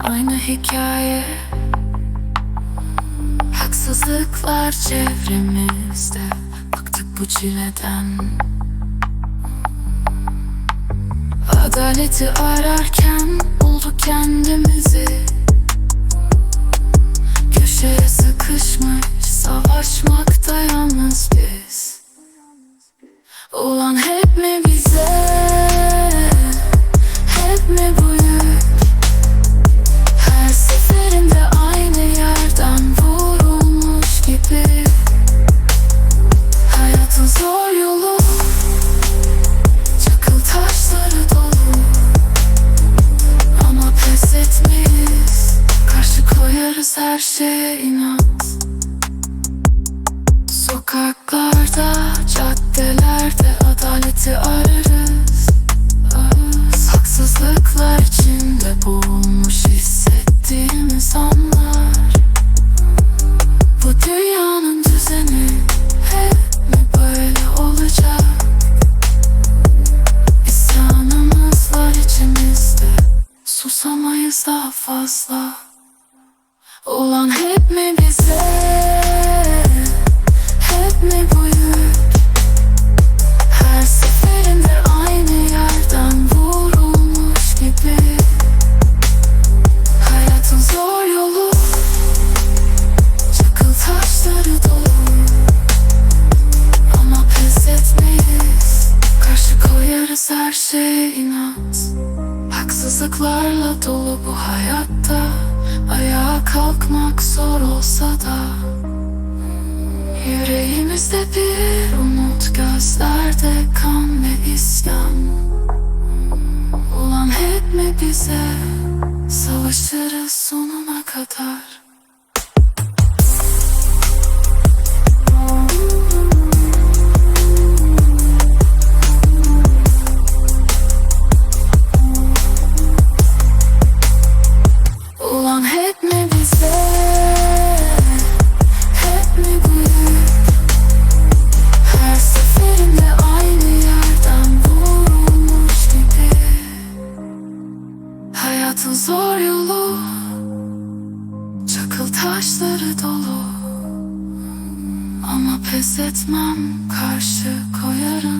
aynı hikaye? Haksızlıklar çevremizde Bıktık bu çileden. Adaleti ararken bulduk kendimizi. Köşeye sıkışmış savaşmakta yalnız biz. Ulan hep mi koyarız her şeye inat. Sokaklarda, caddelerde adaleti ararız Haksızlıklar içinde boğulmuş hissettiğimiz anlar Bu dünyanın düzeni hep mi böyle olacak? İsyanımız içimizde Susamayız daha fazla Ulan hep mi bize? Hep mi bu yük? Her seferinde aynı yerden vurulmuş gibi. Hayatın zor yolu. Çakıl taşları dolu. Ama pes etmeyiz. Karşı koyarız her şeye inat. Haksızlıklarla dolu bu hayatta Ayağa kalkmak zor olsa da Yüreğimizde bir umut Gözlerde kan ve isyan. Ulan hep mi bize Savaşırız sonuna kadar bize Hep mi Her seferinde aynı yerden vurulmuş gibi. Hayatın zor yolu Çakıl taşları dolu. Ama pes etmem Karşı koyarım